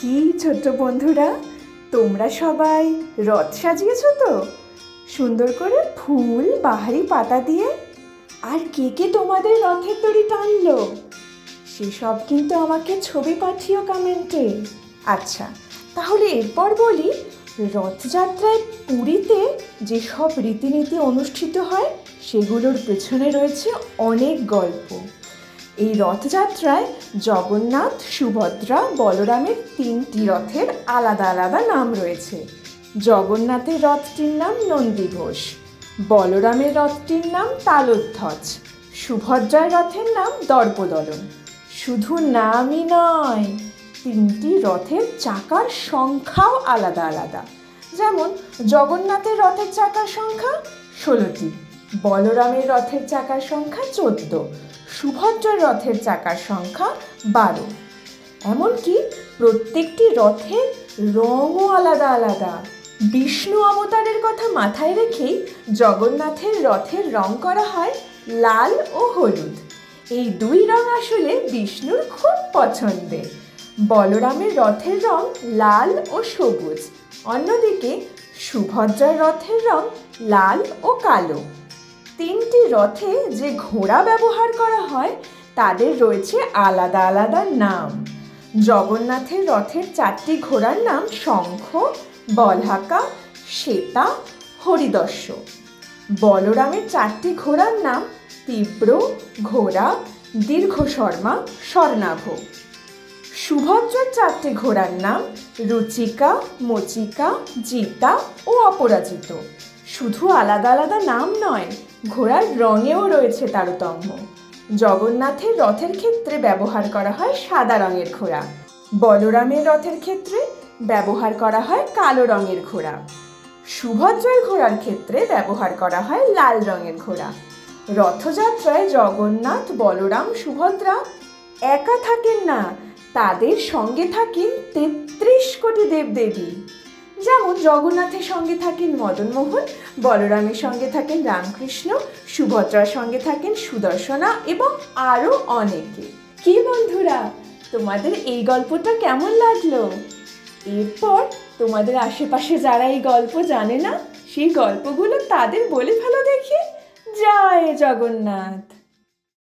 কি ছোট্ট বন্ধুরা? তোমরা সবাই রথ সাজিয়েছ তো? সুন্দর করে ফুল, বাহারি, পাতা দিয়ে। আর কে কে তোমাদের রথের দড়ি টানলো? সেসব কিন্তু আমাকে ছবি পাঠিও কমেন্টে। আচ্ছা তাহলে এরপর বলি রথযাত্রায় পুরীতে যেসব রীতিনীতি অনুষ্ঠিত হয়, সেগুলোর পেছনে রয়েছে অনেক গল্প। এই রথযাত্রায় জগন্নাথ, সুভদ্রা, বলরামের তিনটি রথের আলাদা আলাদা নাম রয়েছে। জগন্নাথের রথটির নাম নন্দী ঘোষ, বলরামের রথটির নাম তালোধ্বজ, সুভদ্রার রথের নাম দর্পদলন। শুধু নামই নয়, তিনটি রথের চাকার সংখ্যাও আলাদা আলাদা। যেমন, জগন্নাথের রথের চাকার সংখ্যা ষোলোটি। বলরামের রথের চাকার সংখ্যা চোদ্দ, সুভদ্রার রথের চাকার সংখ্যা বারো। এমনকি প্রত্যেকটি রথের রঙও আলাদা আলাদা। বিষ্ণু অবতারের কথা মাথায় রেখেই জগন্নাথের রথের রং করা হয় লাল ও হলুদ। এই দুই রং আসলে বিষ্ণুর খুব পছন্দের। বলরামের রথের রং লাল ও সবুজ, অন্যদিকে সুভদ্রার রথের রং লাল ও কালো। তিনটি রথে যে ঘোড়া ব্যবহার করা হয়, তাদের রয়েছে আলাদা আলাদা নাম। জগন্নাথের রথের চারটি ঘোড়ার নাম শঙ্খ, বলহাকা, শ্বেতা, হরিদস্য। বলরামের চারটি ঘোড়ার নাম তীব্র, ঘোড়া, দীর্ঘ শর্মা, স্বর্ণাভ। সুভদ্রার চারটি ঘোড়ার নাম রুচিকা, মচিকা, জিতা ও অপরাজিত। শুধু আলাদা আলাদা নাম নয়, ঘোড়ার রঙেও রয়েছে তারতম্য। জগন্নাথের রথের ক্ষেত্রে ব্যবহার করা হয় সাদা রঙের ঘোড়া। বলরামের রথের ক্ষেত্রে ব্যবহার করা হয় কালো রঙের ঘোড়া। সুভদ্রার ঘোড়ার ক্ষেত্রে ব্যবহার করা হয় লাল রঙের ঘোড়া। রথযাত্রায় জগন্নাথ, বলরাম, সুভদ্রা একা থাকেন না, তাদের সঙ্গে থাকেন তেত্রিশ কোটি দেবদেবী। যেমন জগন্নাথের সঙ্গে থাকেন মদনমোহন বলরামের সঙ্গে থাকেন রামকৃষ্ণ, সুভদ্রার সঙ্গে থাকেন সুদর্শনা এবং আরও অনেকে। কি বন্ধুরা, তোমাদের এই গল্পটা কেমন লাগল? এরপর তোমাদের আশেপাশে যারা এই গল্প জানে না, সেই গল্পগুলো তাদের বলে ফেলো দেখি। জয় জগন্নাথ।